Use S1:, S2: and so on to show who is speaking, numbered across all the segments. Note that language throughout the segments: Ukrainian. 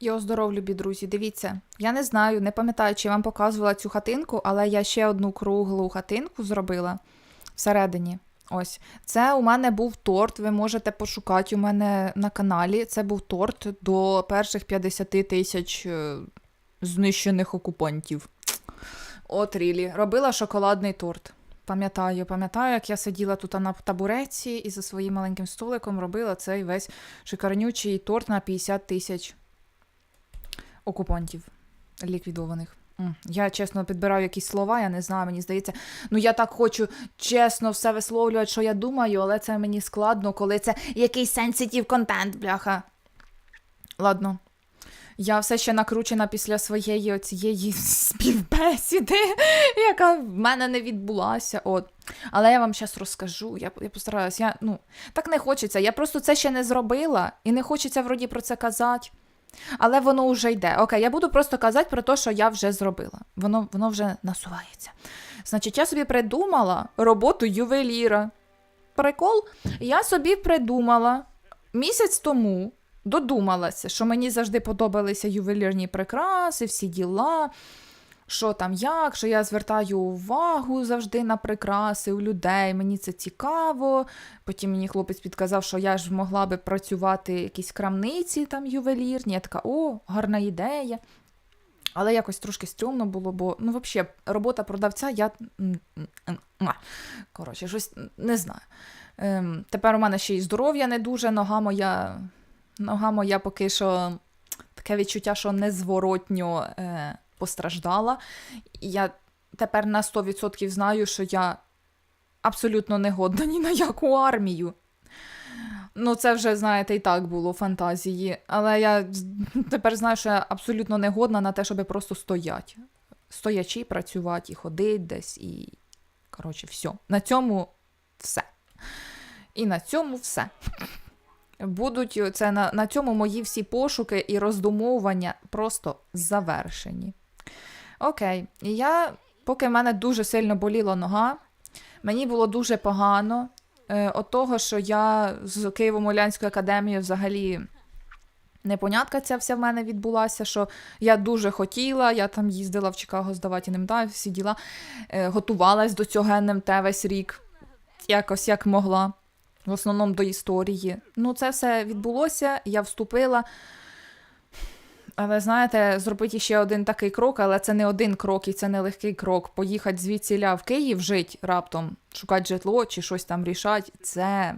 S1: Йо, здоров, любі друзі. Дивіться, я не знаю, не пам'ятаю, чи я вам показувала цю хатинку, але я ще одну круглу хатинку зробила всередині. Ось. Це у мене був торт. Ви можете пошукати у мене на каналі. Це був торт до перших 50 тисяч е, знищених окупантів. От рілі. Робила шоколадний торт. Пам'ятаю, пам'ятаю, як я сиділа тут на табуреці і за своїм маленьким столиком робила цей весь шикарнючий торт на 50 тисяч окупантів ліквідованих. Я чесно підбираю якісь слова, я не знаю, мені здається. Ну я так хочу чесно все висловлювати, що я думаю, але це мені складно, коли це якийсь sensitive контент, бляха. Ладно. Я все ще накручена після своєї оцієї співбесіди, яка в мене не відбулася. От. Але я вам зараз розкажу. Я, я постараюсь. Я, ну, так не хочеться. Я просто це ще не зробила, і не хочеться вроді про це казати. Але воно вже йде. Окей, я буду просто казати про те, що я вже зробила. Воно, воно вже насувається. Значить, я собі придумала роботу ювеліра. Прикол, я собі придумала місяць тому. Додумалася, що мені завжди подобалися ювелірні прикраси, всі діла, що там як, що я звертаю увагу завжди на прикраси у людей, мені це цікаво. Потім мені хлопець підказав, що я ж могла би працювати в якійсь крамниці там ювелірні. Я така, о, гарна ідея. Але якось трошки стрьомно було, бо ну, взагалі, робота продавця, я. Коротше, щось не знаю. Ем, тепер у мене ще й здоров'я не дуже, нога моя. Нога моя поки що таке відчуття, що незворотньо е, постраждала. І я тепер на 100% знаю, що я абсолютно не годна ні на яку армію. Ну, це вже, знаєте, і так було фантазії. Але я тепер знаю, що я абсолютно не годна на те, щоб просто стояти. Стоячи, працювати і ходити десь, і. Коротше, все. На цьому все. І на цьому все. Будуть це на, на цьому мої всі пошуки і роздумовування просто завершені. Окей, і я, поки в мене дуже сильно боліла нога, мені було дуже погано. Е, от того, що я з Києво-Молянської академії взагалі непонятка ця вся в мене відбулася, що я дуже хотіла, я там їздила в Чикаго здавати НМТ, всі діла, е, готувалась до цього НМТ весь рік, якось як могла в основному до історії. Ну, це все відбулося, я вступила. Але знаєте, зробити ще один такий крок, але це не один крок і це не легкий крок. Поїхати звідсіля в Київ жити раптом, шукати житло чи щось там рішати, це,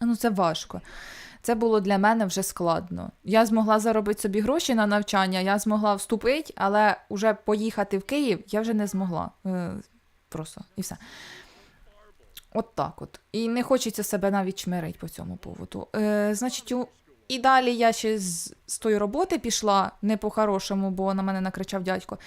S1: ну, це важко. Це було для мене вже складно. Я змогла заробити собі гроші на навчання, я змогла вступити, але вже поїхати в Київ я вже не змогла. Е, Просто і все. От так от. І не хочеться себе навіть чмирить по цьому поводу. Е, значить, у... і далі я ще з, з тої роботи пішла не по-хорошому, бо на мене накричав дядько.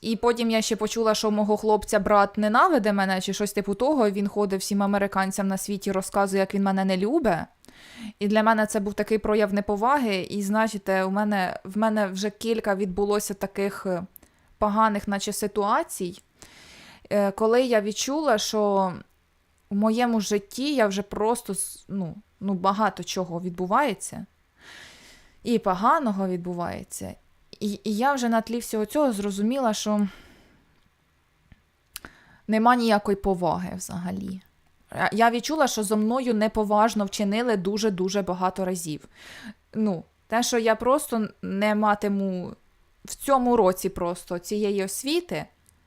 S1: І потім я ще почула, що мого хлопця брат ненавиде мене, чи щось типу того. Він ходить всім американцям на світі, розказує, як він мене не любить. І для мене це був такий прояв неповаги. І знаєте, у мене в мене вже кілька відбулося таких е, поганих, наче ситуацій, е, коли я відчула, що в моєму житті я вже просто ну, ну, багато чого відбувається, і поганого відбувається. І, і я вже на тлі всього цього зрозуміла, що нема ніякої поваги взагалі. Я- відчула, що зо мною неповажно вчинили дуже-дуже багато разів. Ну, те, що я просто не матиму в цьому році просто цієї освіти,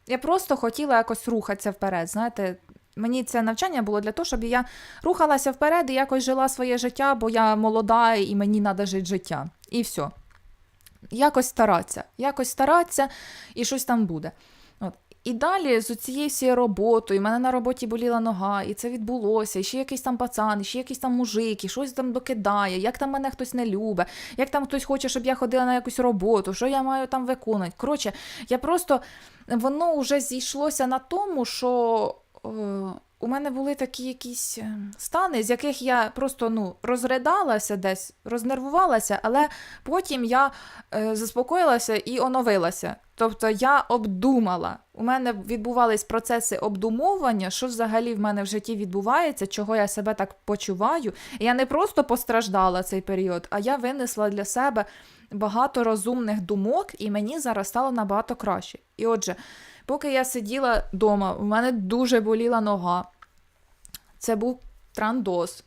S1: я просто хотіла якось рухатися вперед. Знаєте, мені це навчання було для того, щоб я рухалася вперед і якось жила своє життя, бо я молода і мені треба жити життя. І все. Якось старатися, якось старатися, і щось там буде. От. І далі з цією всією роботою, в мене на роботі боліла нога, і це відбулося, і ще якийсь там пацан, і ще якийсь там мужик, і щось там докидає, як там мене хтось не любить, як там хтось хоче, щоб я ходила на якусь роботу, що я маю там виконувати. Коротше, я просто воно вже зійшлося на тому, що у мене були такі якісь е, стани, з яких я просто ну, розридалася десь, рознервувалася, але потім я е, заспокоїлася і оновилася. Тобто я обдумала. У мене відбувались процеси обдумовування, що взагалі в мене в житті відбувається, чого я себе так почуваю. І я не просто постраждала цей період, а я винесла для себе багато розумних думок, і мені зараз стало набагато краще. І отже, поки я сиділа вдома, у мене дуже боліла нога. Це був трандоз.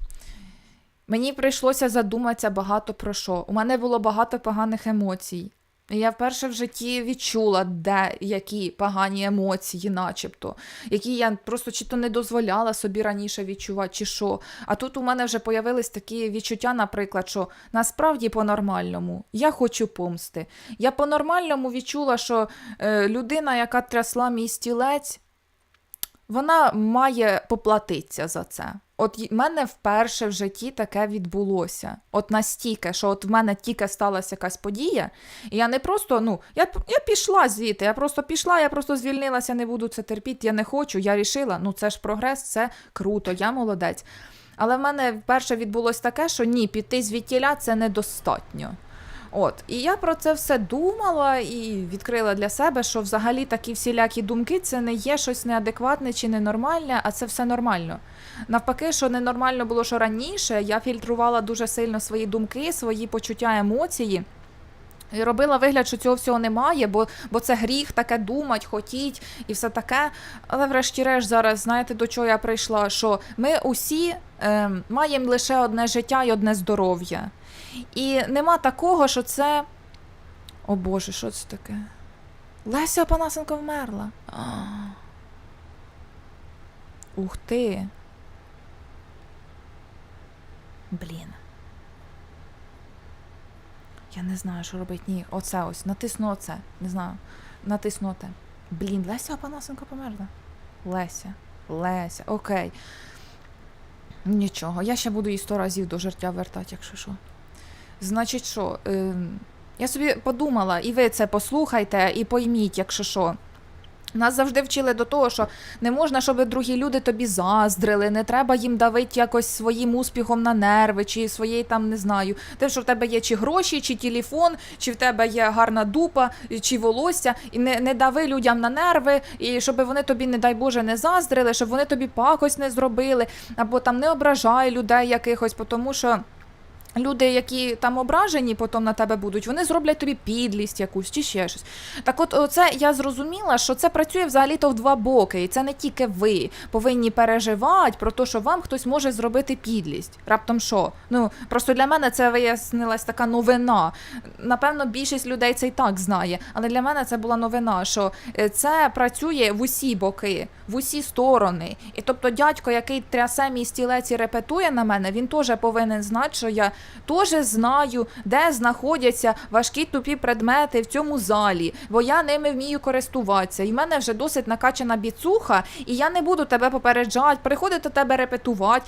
S1: Мені прийшлося задуматися багато про що. У мене було багато поганих емоцій. Я вперше в житті відчула, де які погані емоції, начебто, які я просто чи то не дозволяла собі раніше відчувати, чи що. А тут у мене вже появились такі відчуття, наприклад, що насправді по-нормальному я хочу помсти. Я по-нормальному відчула, що е, людина, яка трясла мій стілець, вона має поплатитися за це. От в мене вперше в житті таке відбулося. От настільки, що от в мене тільки сталася якась подія, і я не просто, ну, я, я пішла звідти, я просто пішла, я просто звільнилася, не буду це терпіти, я не хочу, я рішила, ну це ж прогрес, це круто, я молодець. Але в мене вперше відбулось таке, що ні, піти звідтіля це недостатньо. От, і я про це все думала і відкрила для себе, що взагалі такі всілякі думки це не є щось неадекватне чи ненормальне, а це все нормально. Навпаки, що ненормально було, що раніше я фільтрувала дуже сильно свої думки, свої почуття, емоції. І робила вигляд, що цього всього немає, бо, бо це гріх таке думать, хотіть і все таке. Але врешті-решт, зараз знаєте, до чого я прийшла? Що ми усі е, маємо лише одне життя і одне здоров'я. І нема такого, що це. О Боже, що це таке? Леся Опанасенко вмерла. Ух ти. Блін. Я не знаю, що робити. Ні, оце ось. Натисну оце. Не знаю. Натисну оте. Блін, Леся Опанасенко померла. Леся. Леся. Окей. Нічого. Я ще буду її сто разів до життя вертати, якщо що. Значить, що? Ем, я собі подумала, і ви це послухайте, і пойміть, якщо що. Нас завжди вчили до того, що не можна, щоб другі люди тобі заздрили, не треба їм давити якось своїм успіхом на нерви, чи своєї там не знаю. Те, що в тебе є чи гроші, чи телефон, чи в тебе є гарна дупа, чи волосся, і не, не дави людям на нерви, і щоб вони тобі, не дай Боже, не заздрили, щоб вони тобі пакость не зробили, або там не ображай людей якихось, тому що. Люди, які там ображені потім на тебе будуть, вони зроблять тобі підлість якусь чи ще щось. Так от, оце я зрозуміла, що це працює взагалі-то в два боки, і це не тільки ви повинні переживати про те, що вам хтось може зробити підлість. Раптом що? Ну просто для мене це вияснилась така новина. Напевно, більшість людей це і так знає, але для мене це була новина, що е, це працює в усі боки, в усі сторони. І тобто, дядько, який трясе мій стілець і репетує на мене, він теж повинен знати, що я теж знаю, де знаходяться важкі тупі предмети в цьому залі, бо я ними вмію користуватися. І в мене вже досить накачана біцуха, і я не буду тебе попереджати, приходити тебе репетувати.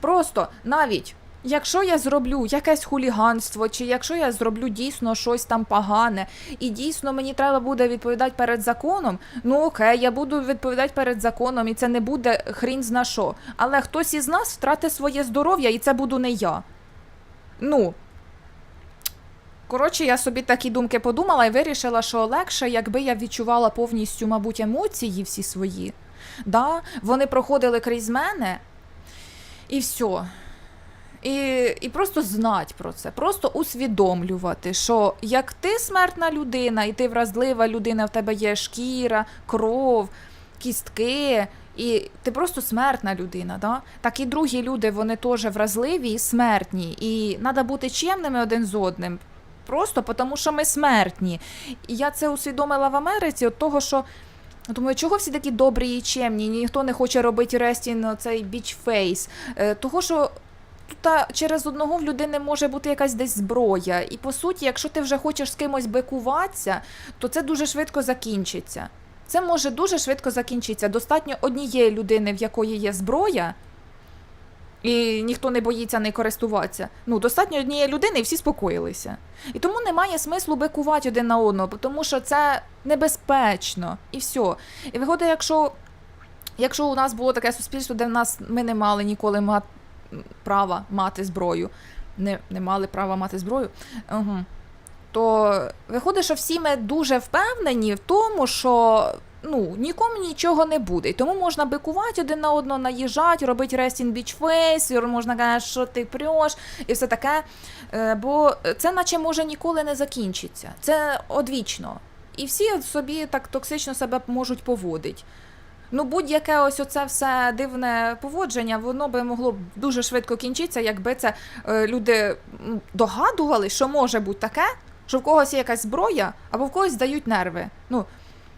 S1: Просто навіть. Якщо я зроблю якесь хуліганство, чи якщо я зроблю дійсно щось там погане, і дійсно мені треба буде відповідати перед законом, ну окей, я буду відповідати перед законом, і це не буде хрінь зна що. Але хтось із нас втратить своє здоров'я, і це буду не я. Ну. Коротше, я собі такі думки подумала і вирішила, що легше, якби я відчувала повністю, мабуть, емоції всі свої. Да? Вони проходили крізь мене, і все. І, і просто знати про це, просто усвідомлювати, що як ти смертна людина, і ти вразлива людина, в тебе є шкіра, кров, кістки, і ти просто смертна людина, да? так і другі люди вони теж вразливі і смертні. І треба бути чемними один з одним. Просто тому, що ми смертні. І я це усвідомила в Америці, от того, що Думаю, чого всі такі добрі і чемні, ніхто не хоче робити рестін цей біч-фейс. Е, Того, що тут через одного в людини може бути якась десь зброя. І по суті, якщо ти вже хочеш з кимось бикуватися, то це дуже швидко закінчиться. Це може дуже швидко закінчитися. Достатньо однієї людини, в якої є зброя, і ніхто не боїться нею користуватися. Ну, достатньо однієї людини і всі спокоїлися. І тому немає смислу бикувати один на одного, тому що це небезпечно і все. І виходить, якщо Якщо у нас було таке суспільство, де в нас ми не мали ніколи ма... права мати зброю, не, не мали права мати зброю, угу. То виходить, що всі ми дуже впевнені в тому, що ну, нікому нічого не буде. І тому можна бикувати один на одного, наїжджати, робити resting beach face, можна казати, що ти преш, і все таке. Е, Бо це наче може ніколи не закінчиться. Це одвічно. І всі собі так токсично себе можуть поводити. Ну, будь-яке ось оце все дивне поводження, воно би могло дуже швидко кінчитися, якби це е, люди догадували, що може бути таке, що в когось є якась зброя, або в когось здають нерви. Ну,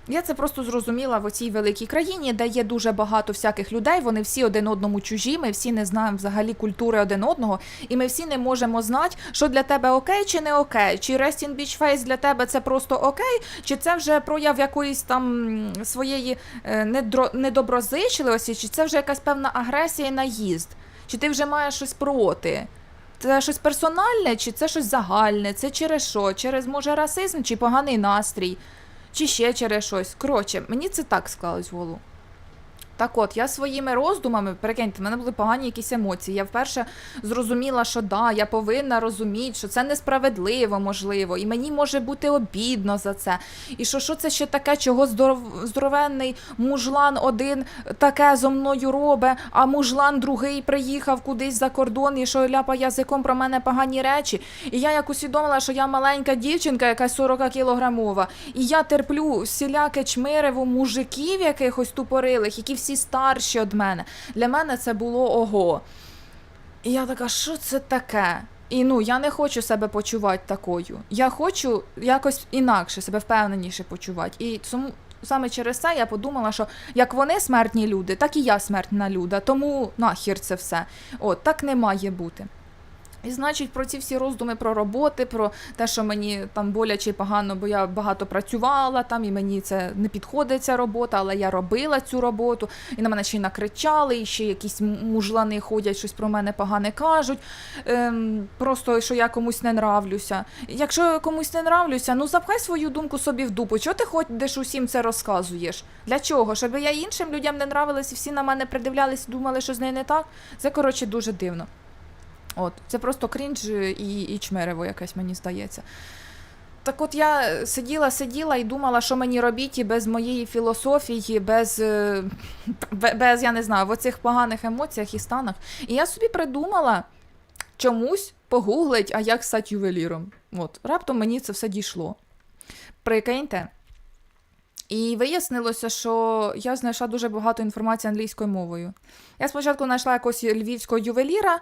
S1: я це просто зрозуміла в цій великій країні, де є дуже багато всяких людей. Вони всі один одному чужі. Ми всі не знаємо взагалі культури один одного, і ми всі не можемо знати, що для тебе окей чи не окей. Чи Resting Beach Face для тебе це просто окей, чи це вже прояв якоїсь там своєї е, недро- недоброзичливості, чи це вже якась певна агресія і наїзд, чи ти вже маєш щось проти. Це щось персональне, чи це щось загальне, це через що? Через може расизм чи поганий настрій чи ще через щось. Коротше, мені це так склалось в голову. Так от, я своїми роздумами, перекиньте, в мене були погані якісь емоції. Я вперше зрозуміла, що да, я повинна розуміти, що це несправедливо, можливо, і мені може бути обідно за це. І що що це ще таке, чого здоров... здоровенний мужлан один таке зо мною робить, а мужлан другий приїхав кудись за кордон і що ляпа язиком про мене погані речі. І я як усвідомила, що я маленька дівчинка, якась 40 кілограмова, і я терплю всіляке чмирево мужиків якихось тупорилих, які всі старші від мене. Для мене це було ого. І я така, що це таке? І ну я не хочу себе почувати такою. Я хочу якось інакше себе впевненіше почувати. І тому саме через це я подумала, що як вони смертні люди, так і я смертна люда. Тому нахер це все. От так не має бути. І значить, про ці всі роздуми про роботи, про те, що мені там боляче і погано, бо я багато працювала там, і мені це не підходить ця робота, але я робила цю роботу, і на мене ще й накричали, і ще якісь мужлани ходять, щось про мене погане кажуть. Ем, просто що я комусь не нравлюся. Якщо я комусь не нравлюся, ну запхай свою думку собі в дупу. Чого ти ходиш усім це розказуєш? Для чого? Щоб я іншим людям не нравилась і всі на мене придивлялись думали, що з нею не так. Це коротше дуже дивно. От, це просто крінж і, і чмерево якесь, мені здається. Так от я сиділа, сиділа і думала, що мені робити і без моєї філософії, без, е, без я не знаю, в оцих поганих емоціях і станах. І я собі придумала чомусь погуглить, а як стати ювеліром. От, раптом мені це все дійшло. Прикиньте. І вияснилося, що я знайшла дуже багато інформації англійською мовою. Я спочатку знайшла якогось львівського ювеліра,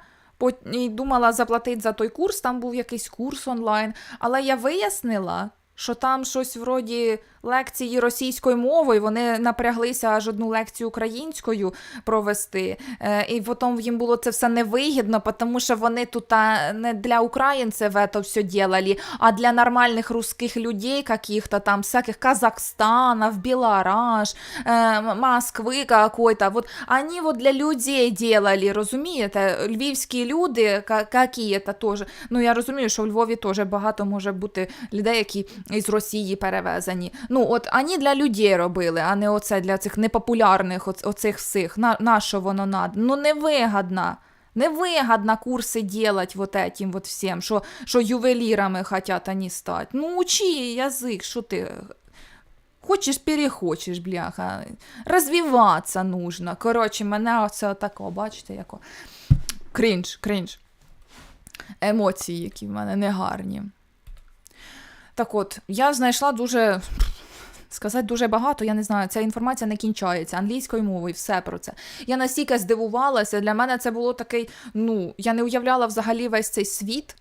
S1: і думала заплатити за той курс, там був якийсь курс онлайн. Але я вияснила, що там щось вроді лекції російською мовою, вони напряглися аж одну лекцію українською провести. Е, і потім їм було це все невигідно, тому що вони тут не для українців це все делали, а для нормальних русских людей, каких-то там всяких Казахстанов, Белораж, э, Москвы какой-то. Вот они вот для людей делали, розумієте? Львівські люди, ка- какие-то теж. Ну я розумію, що у Львові теж багато може бути людей, які із Росії перевезені. Ну, от ані для людей робили, а не оце для цих непопулярних оц- оцих всіх. На, на що воно надо? Ну, невигодно. Невыгодно курсы делать вот этим вот всем, що, що ювелірами хотят они стать. Ну, учи язик, що ти Хочеш, перехочеш, бляха. Розвиватися нужно. Коротше, мене оце отако, бачите, яко. Крінж, крінж. Емоції, які в мене негарні. Так от, я знайшла дуже. Сказати дуже багато, я не знаю, ця інформація не кінчається англійською мовою, все про це. Я настільки здивувалася, для мене це було такий, ну, я не уявляла взагалі весь цей світ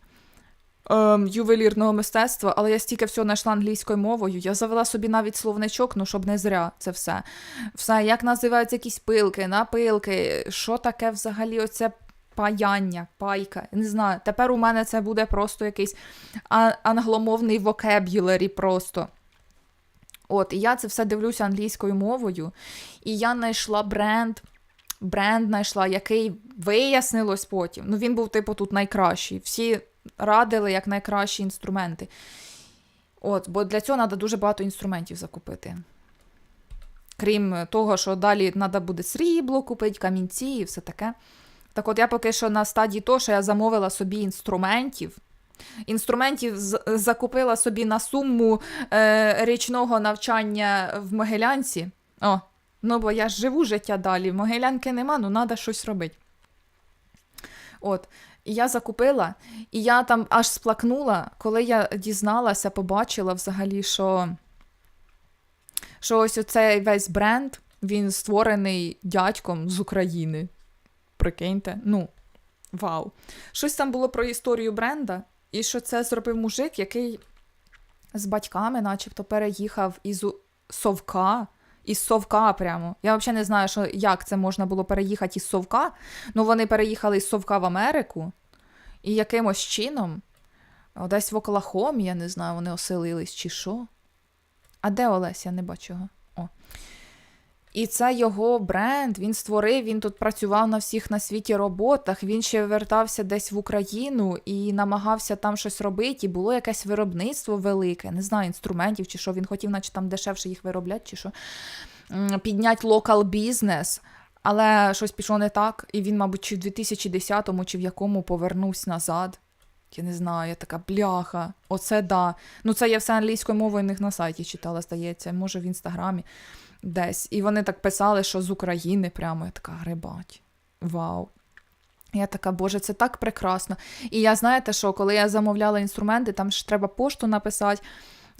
S1: ем, ювелірного мистецтва, але я стільки всього знайшла англійською мовою. Я завела собі навіть словничок, ну щоб не зря це все. Все, як називаються якісь пилки, напилки, що таке взагалі оце паяння, пайка. Не знаю. Тепер у мене це буде просто якийсь англомовний вокебюлері просто. От, і я це все дивлюся англійською мовою, і я знайшла бренд. Бренд знайшла, який вияснилось потім. Ну, він був, типу, тут найкращий. Всі радили як найкращі інструменти. От, бо для цього треба дуже багато інструментів закупити. Крім того, що далі треба буде срібло купити, камінці і все таке. Так от я поки що на стадії того, що я замовила собі інструментів. Інструментів закупила собі на суму е, річного навчання в Могилянці. О, ну бо я живу життя далі. Могилянки нема, ну треба щось робити. От. І я закупила, і я там аж сплакнула, коли я дізналася, побачила взагалі, що, що ось оцей весь бренд, він створений дядьком з України. Прикиньте, ну, вау. Щось там було про історію бренда, і що це зробив мужик, який з батьками, начебто, переїхав із Совка. Із Совка прямо. Я взагалі не знаю, що, як це можна було переїхати із Совка. Ну, вони переїхали із Совка в Америку, і якимось чином, десь в Оклахомі, я не знаю, вони оселились чи що. А де Олесь? Я не бачу його. О. І це його бренд, він створив, він тут працював на всіх на світі роботах. Він ще вертався десь в Україну і намагався там щось робити. І було якесь виробництво велике, не знаю, інструментів чи що. Він хотів, наче там дешевше їх виробляти, чи що. Підняти локал бізнес. Але щось пішло не так, і він, мабуть, чи в 2010-му, чи в якому повернувся назад. Я не знаю, я така бляха. Оце да. Ну, це я все англійською мовою в них на сайті читала, здається, може в інстаграмі десь. І вони так писали, що з України прямо я така грибать. Вау. Я така, боже, це так прекрасно. І я знаєте що, коли я замовляла інструменти, там ж треба пошту написати,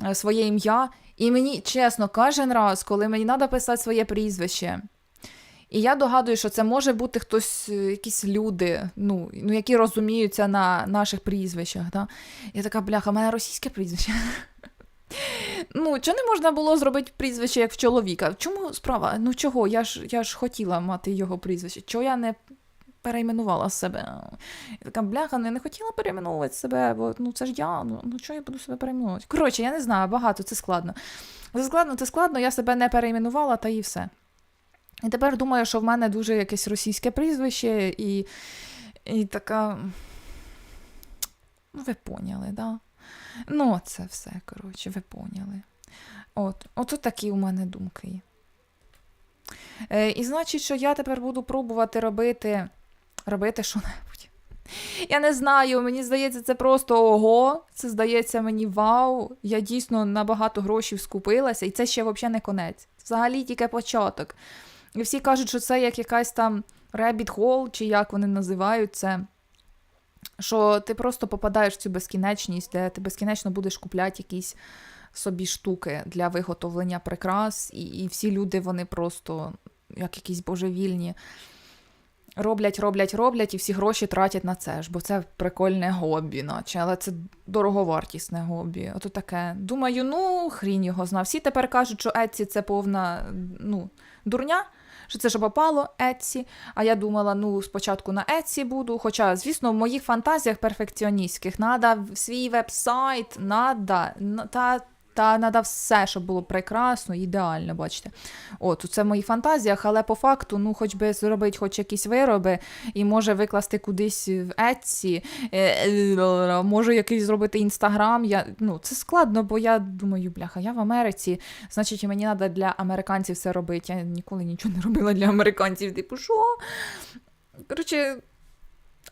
S1: е, своє ім'я. І мені, чесно, кожен раз, коли мені треба писати своє прізвище. І я догадую, що це може бути хтось, е, якісь люди, ну, ну які розуміються на наших прізвищах. Да? Я така, бляха, в мене російське прізвище. Ну, чого не можна було зробити прізвище як в чоловіка? Чому справа? Ну чого? Я ж, я ж хотіла мати його прізвище. Чого я не перейменувала себе? Я така бляха, ну, я не хотіла перейменовувати себе, бо ну це ж я. Ну, ну чого я буду себе перейменовувати? Коротше, я не знаю, багато, це складно. Це складно, це складно, я себе не перейменувала, та і все. І тепер думаю, що в мене дуже якесь російське прізвище, і, і така. Ну, ви поняли, да? Ну, це все, коротше, ви поняли. От, от такі у мене думки. Е, і значить, що я тепер буду пробувати робити, робити що-небудь. Я не знаю, мені здається, це просто ого. Це здається мені вау. Я дійсно на багато грошей скупилася, і це ще взагалі не конець. Взагалі тільки початок. І всі кажуть, що це як якась там rabbit hole, чи як вони називають це. Що ти просто попадаєш в цю безкінечність, де ти безкінечно будеш купляти якісь собі штуки для виготовлення прикрас, і, і всі люди вони просто як якісь божевільні. Роблять, роблять, роблять, і всі гроші тратять на це ж, бо це прикольне хобі, наче, але це дороговартісне хобі. Ото таке. Думаю, ну, хрінь його знав. Всі тепер кажуть, що Etsy це повна ну, дурня, що це ж попало Etsy. А я думала, ну, спочатку на Etsy буду. Хоча, звісно, в моїх фантазіях перфекціоністських надо свій веб-сайт, надо, на- та, та треба все, щоб було прекрасно, ідеально, бачите. От, це в моїх фантазіях, але по факту, ну, хоч би зробити хоч якісь вироби, і може викласти кудись в Etsy, е, е, може якийсь зробити інстаграм. Я, ну, це складно, бо я думаю, бляха, я в Америці, значить, мені треба для американців все робити. Я ніколи нічого не робила для американців. Типу, що? Коротше,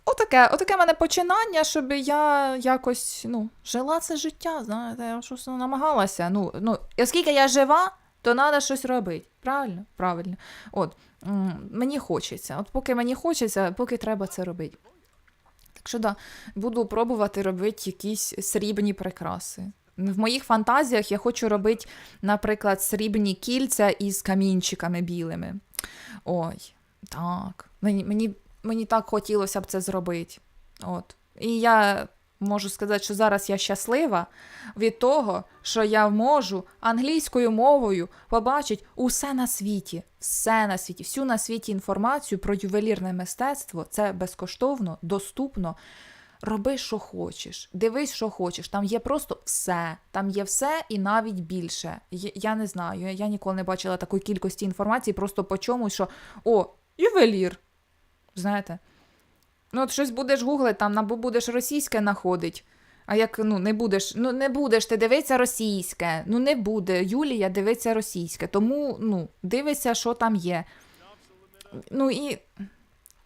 S1: отаке, отаке мене починання, щоб я якось ну, жила це життя, знаєте, я щось намагалася. Ну, ну, оскільки я жива, то треба щось робити. Правильно? Правильно. От, мені хочеться. От поки мені хочеться, поки треба це робити. Так що да, буду пробувати робити якісь срібні прикраси. В моїх фантазіях я хочу робити, наприклад, срібні кільця із камінчиками білими. Ой, так. Мені, мені, мені так хотілося б це зробити. От. І я можу сказати, що зараз я щаслива від того, що я можу англійською мовою побачити усе на світі, все на світі, всю на світі інформацію про ювелірне мистецтво. Це безкоштовно, доступно. Роби, що хочеш, дивись, що хочеш. Там є просто все. Там є все і навіть більше. Я не знаю. я- ніколи не бачила такої кількості інформації просто по чомусь, що о, ювелір. Знаєте? Ну, от щось будеш гуглити, там або будеш російське находить. А як ну не будеш, ну не будеш ти дивитися російське. Ну не буде. Юлія дивиться російське. Тому ну, дивися, що там є. Ну і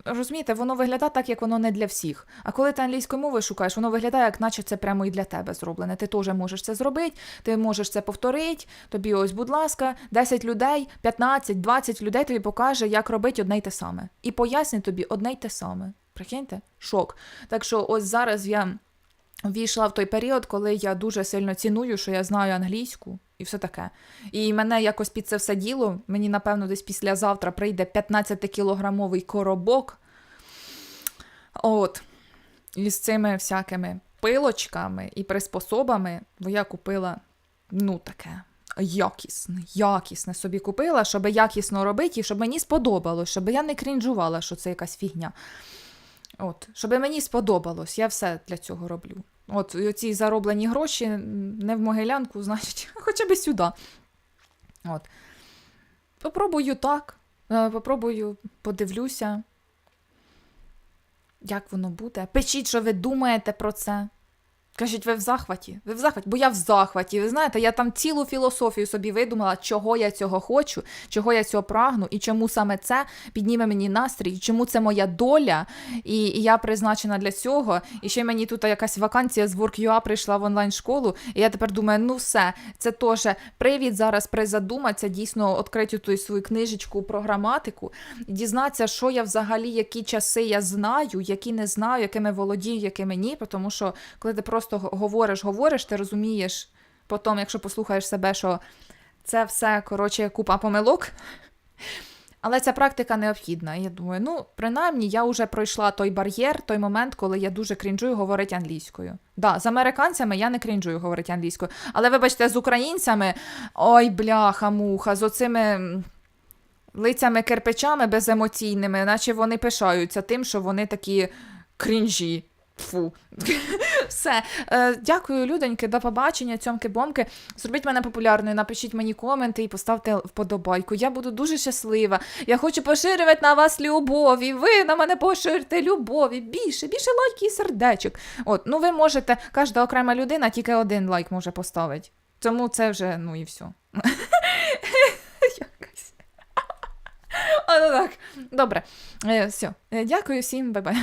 S1: розумієте, воно виглядає так, як воно не для всіх. А коли ти англійською мовою шукаєш, воно виглядає, як наче це прямо і для тебе зроблене. Ти теж можеш це зробити, ти можеш це повторити. Тобі ось, будь ласка, 10 людей, 15, 20 людей тобі покаже, як робити одне й те саме. І пояснить тобі одне й те саме. Прикиньте? Шок. Так що ось зараз я ввійшла в той період, коли я дуже сильно ціную, що я знаю англійську і все таке. І мене якось під це все діло, мені, напевно, десь післязавтра прийде 15-кілограмовий коробок. От. З цими всякими пилочками і приспособами, бо я купила, ну, таке. Якісне, якісне собі купила, щоб якісно робити, і щоб мені сподобалось, щоб я не крінжувала, що це якась фігня. От, щоб мені сподобалось, я все для цього роблю. От ці зароблені гроші не в могилянку, значить, хоча б сюди. От. Попробую так. е, Попробую, подивлюся, як воно буде. Пишіть, що ви думаєте про це. Кажіть, ви в захваті? Ви в захваті? Бо я в захваті. Ви знаєте, я там цілу філософію собі видумала, чого я цього хочу, чого я цього прагну, і чому саме це підніме мені настрій, і чому це моя доля, і, і я призначена для цього. І ще мені тут якась вакансія з Work.ua прийшла в онлайн-школу, і я тепер думаю, ну все, це теж привід зараз призадуматися, дійсно відкрити ту свою книжечку про граматику, дізнатися, що я взагалі, які часи я знаю, які не знаю, якими володію, якими ні. Тому що коли ти просто г- говориш, говориш, ти розумієш потім, якщо послухаєш себе, що це все коротше купа помилок. Але ця практика необхідна. Я думаю, ну, принаймні, я вже пройшла той бар'єр, той момент, коли я дуже крінжую говорити англійською. Да, з американцями я не крінжую говорити англійською. Але вибачте, з українцями, ой, бляха, муха, з оцими лицями кирпичами беземоційними, наче вони пишаються тим, що вони такі крінжі. Фу. Все. Е, дякую, людоньки, до побачення, цьомки-бомки. Зробіть мене популярною, напишіть мені коменти і поставте вподобайку. Я буду дуже щаслива. Я хочу поширювати на вас любові. Ви на мене поширте любові. Більше, більше лайків і сердечок. От, ну ви можете, кожна окрема людина тільки один лайк може поставити. Тому це вже, ну і все. Якось. Добре. Е, все. Дякую всім, бай-бай.